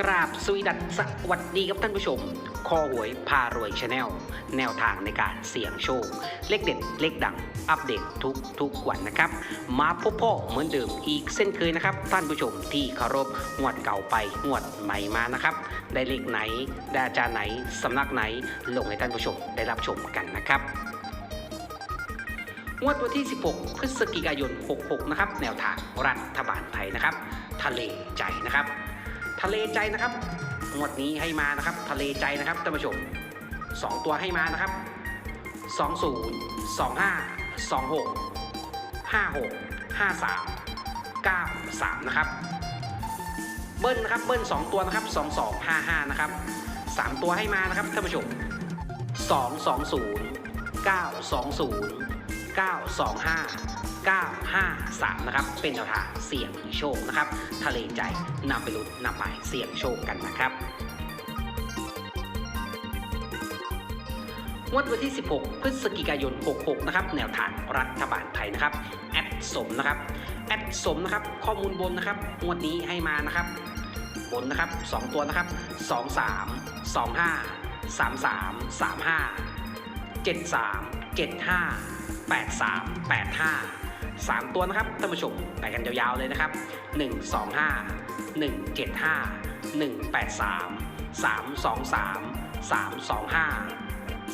กราบสวีดัสสวัสดีครับท่านผู้ชม คอหวยพารวยชาแนลแนวทางในการเสี่ยงโชค เลขเด็ด เลขดัง อัปเดตทุกทุกวันนะครับ มาพบพ่อเหมือนเดิมอีกเส้นเคยนะครับ ท่านผู้ชมที่เคารพงวดเก่าไปงวดใหม่มานะครับ ได้เลขไหน ได้อาจารย์ไหน สำนักไหน ลงให้ท่านผู้ชมได้รับชมกันนะครับงวดวันที่ 16 พฤศจิกายน 66 นะครับ แนวทางรัฐบาลไทยนะครับ ทะเลใจนะครับ ทะเลใจนะครับงวดนี้ให้มานะครับ ทะเลใจนะครับท่านผู้ชม2ตัวให้มานะครับ20 25 26 56 53 93นะครับ เบิ้ลนะครับเบิ้ล2ตัวนะครับ22 55นะครับ3ตัวให้มานะครับท่านผู้ชม220 920 925 953 นะครับ เป็นแนวทางเสี่ยงโชคนะครับ ทะเลใจนำไปลุ้นนำไปเสี่ยงโชคกันนะครับงวดวันที่ 16 พฤศจิกายน 66 นะครับ แนวทางรัฐบาลไทยนะครับ แอดสมนะครับ แอดสมนะครับ ข้อมูลบนนะครับ งวดนี้ให้มานะครับ บนนะครับ 2 ตัวนะครับ 23 25 33 35 73 75 8385 3 ตัวนะครับท่านผู้ชมไปกันยาวๆเลยนะครับ 125 175 183 323 325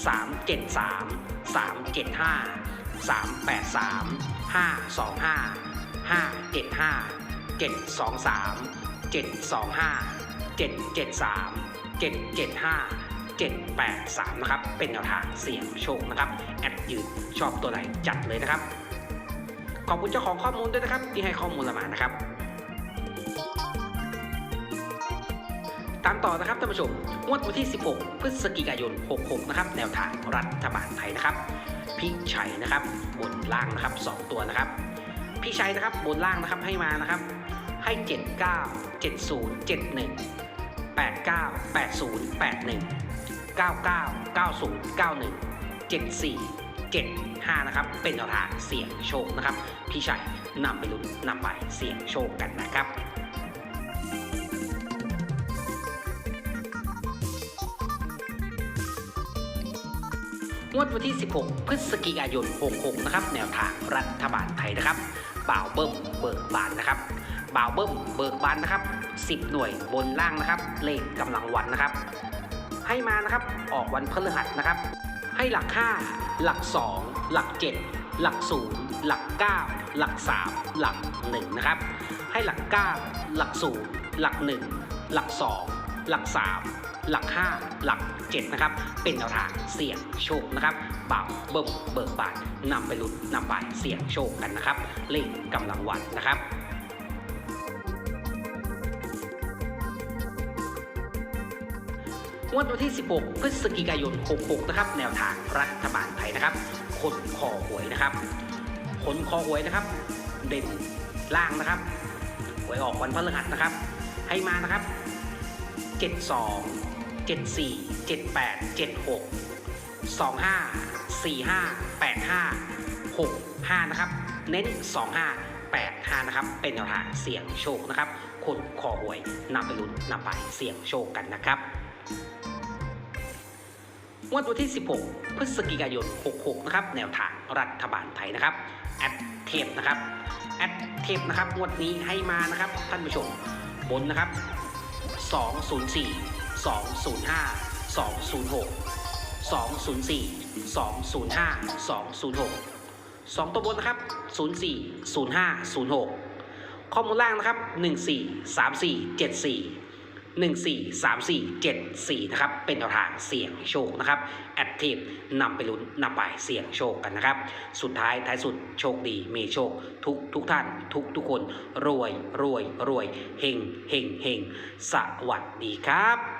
373 375 383 525 575 723 725 773 775 783 นะครับ เป็นแนวทางเสี่ยงโชคนะครับ แอดยืนชอบตัวไหนจัดเลยนะครับ ขอบคุณเจ้าของข้อมูลด้วยนะครับ ที่ให้ข้อมูลมานะครับ ตามต่อนะครับท่านผู้ชมงวดวันที่ 16 พฤศจิกายน 66 นะครับ แนวทางรัฐบาลไทยนะครับพี่ชัยนะครับ บนล่างนะครับ 2 ตัวนะครับพี่ชัยนะครับบนล่างนะครับให้มานะครับ ให้ 79 70 71 89 80 81 99 90 91 74 75 นะครับ เป็นแนวทางเสี่ยงโชคนะครับ พี่ชัยนำไปลุ้นนำไปเสี่ยงโชคกันนะครับงวดวันที่ 16 พฤศจิกายน 66 นะครับ แนวทางรัฐบาลไทยนะครับบ่าวเบิ้มเบิกบานนะครับบ่าวเบิ้มเบิกบานนะครับ 10 หน่วยบนล่างนะครับ เลขกำลังวันนะครับ ให้มานะครับ ออกวันพฤหัสนะครับ ให้หลัก 5 หลัก 2 หลัก 7 หลัก 0 หลัก 9 หลัก 3 หลัก 1 นะครับ ให้หลัก 9 หลัก 0 หลัก 1 หลัก 2 หลัก 3 หลัก 5 หลัก 7 นะครับ เป็นแนวทางเสี่ยงโชคนะครับบ่าวเบิ่มเบิกบานนำไปลุ้นนำไปเสี่ยงโชคกันนะครับ เลขกำลังวันนะครับ งวดวันที่ 16 พฤศจิกายน 66 นะครับ แนวทางรัฐบาลไทยนะครับ คนคอหวยนะครับ คนคอหวยนะครับ เด่นล่างนะครับ หวยออกวันพฤหัสนะครับ ให้มานะครับ 72 74 78 76 25 45 85 65 นะครับ เน้น 25 85นะครับ เป็นแนวทางเสี่ยงโชคนะครับ คนคอหวยนำไปลุ้นนำไปเสี่ยงโชคกันนะครับ งวดวันที่ 16 พฤศจิกายน 66 นะครับ แนวทางรัฐบาลไทยนะครับ แอดเทปนะครับ แอดเทปนะครับ งวดนี้ให้มานะครับ ท่านผู้ชม บนนะครับ 204 205 206 204 205 206 2 ตัวบนนะครับ 04 05 06 ข้อมูลล่างนะครับ 14 34 74 14 34 74นะครับเป็นแนวทางเสี่ยงโชคนะครับแอดทีฟนำไปลุ้นนำไปเสี่ยงโชคกันนะครับ สุดท้ายท้ายสุดโชคดีมีโชคทุกทุกท่านทุกทุกคนรวยรวยรวยเฮงเฮงเฮงสวัสดีครับ